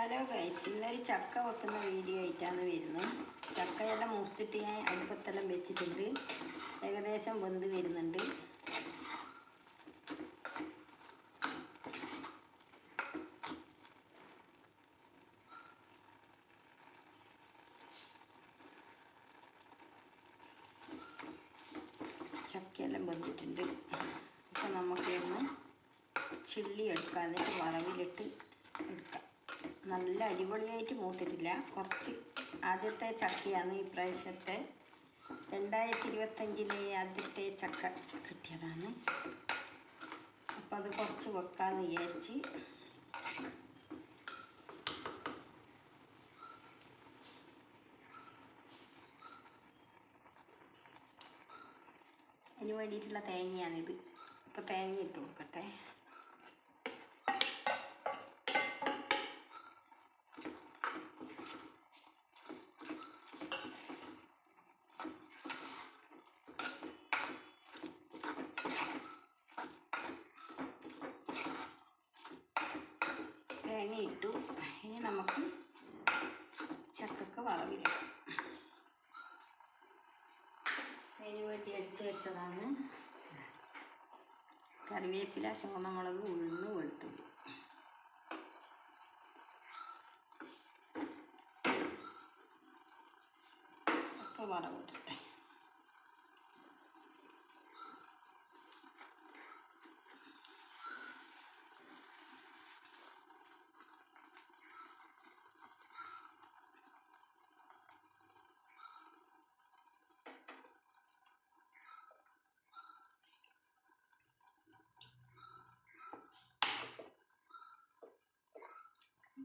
Hello guys ഇന്നൊരു ചക്ക വെക്കുന്ന വീഡിയോ ആയിട്ടാണ് വരുന്നത്. ചക്കയുടെ മുറിച്ചിട്ട് ഞാൻ അടുപ്പത്തെല്ലാം വെച്ചിട്ടുണ്ട്. ഏകദേശം വെന്ത് വരുന്നുണ്ട്. ചക്കയെല്ലാം വെന്തിട്ടുണ്ട്. അപ്പം നമുക്ക് ചില്ലി എടുക്കാം എന്നിട്ട് വറവിലിട്ട് എടുക്കാം. നല്ല അടിപൊളിയായിട്ട് മൂത്തിട്ടില്ല. കുറച്ച് ആദ്യത്തെ ചക്കയാണ് ഈ പ്രാവശ്യത്തെ. രണ്ടായിരത്തി ഇരുപത്തഞ്ചിലെ ആദ്യത്തെ ചക്ക കിട്ടിയതാണ്. അപ്പം അത് കുറച്ച് വെക്കാമെന്ന് വിചാരിച്ച്. അതിന് വേണ്ടിയിട്ടുള്ള തേങ്ങയാണിത്. അപ്പോൾ തേങ്ങ ഇട്ട് കൊടുക്കട്ടെ തേങ്ങ ഇട്ടു ഇനി നമുക്ക് ചക്കക്ക് വറവിലിടാം അതിന് വേണ്ടി എടുത്ത് വെച്ചതാണ്. കറിവേപ്പില ചുവന്നമുളക് ഉഴുന്ന് വെളുത്തുള്ളി. അപ്പോൾ വറവിട്ടെ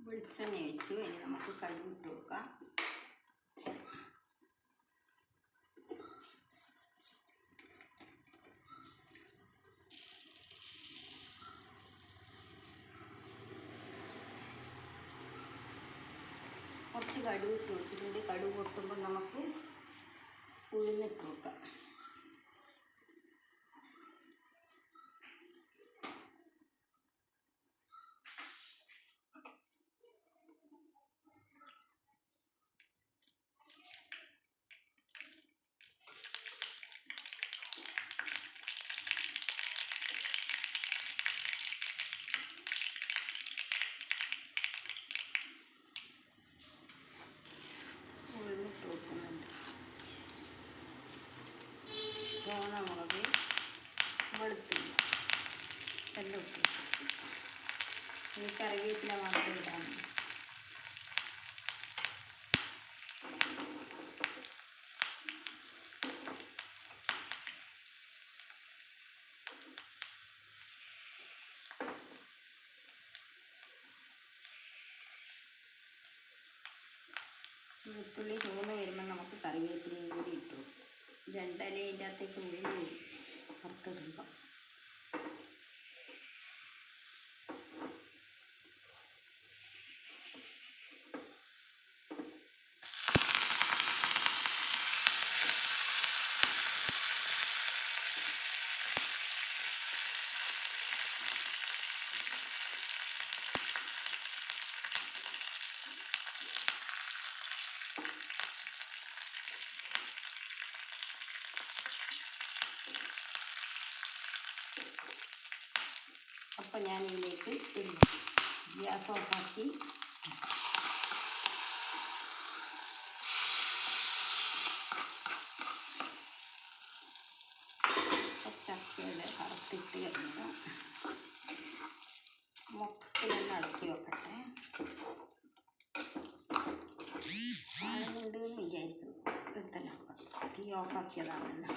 വെളിച്ചെണ്ണ ഒഴിച്ചു. ഇനി നമുക്ക് കടുക് കൊടുക്കാം. കുറച്ച് കടുക് ഇട്ട് കൊടുത്തിട്ടുണ്ട്. കടുക് പൊട്ടുമ്പോൾ നമുക്ക് ഉഴുന്നിട്ട് കൊടുക്കാം ഉഴുന്നിട്ട് കൊടുക്കുന്നുണ്ട് ചുവന്നമുളക് വെളുത്തുള്ളി എല്ലാം ഇട്ടു ഈ കറിവേപ്പില മാത്രം ഇടാൻ വെളുത്തുള്ളി ചുവന്ന് വരുമ്പോൾ നമുക്ക് കറിവേപ്പിലയും കൂടി ഇട്ടു. രണ്ടലയിന്റെ അകത്തേക്ക് ഉള്ളി വറുത്തിടുമ്പോൾ അപ്പോൾ ഞാൻ ഇതിലേക്ക് ഇടുന്നു. ഗ്യാസ് ഓഫാക്കി ചക്കയുടെ കറുത്തിട്ട് കഴിഞ്ഞു മൊത്തത്തിലൊന്ന് അടുക്കി വെക്കട്ടെ. ആളുണ്ട് വിചാരിക്കുന്നു. എടുത്തല്ലോ തീ ഓഫാക്കിയതാണല്ലോ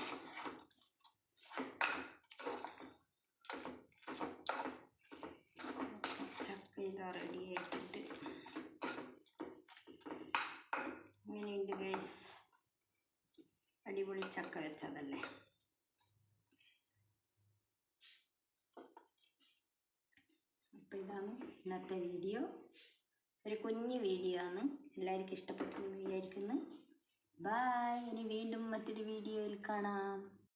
ചക്ക വെച്ചതല്ലേ? അപ്പോൾ ഇതാണ് ഇന്നത്തെ വീഡിയോ. ഒരു കുഞ്ഞു വീഡിയോ ആണ്. എല്ലാവർക്കും ഇഷ്ടപ്പെട്ടെന്ന് വിചാരിക്കുന്നു. ബായ് ഇനി വീണ്ടും മറ്റൊരു വീഡിയോയിൽ കാണാം.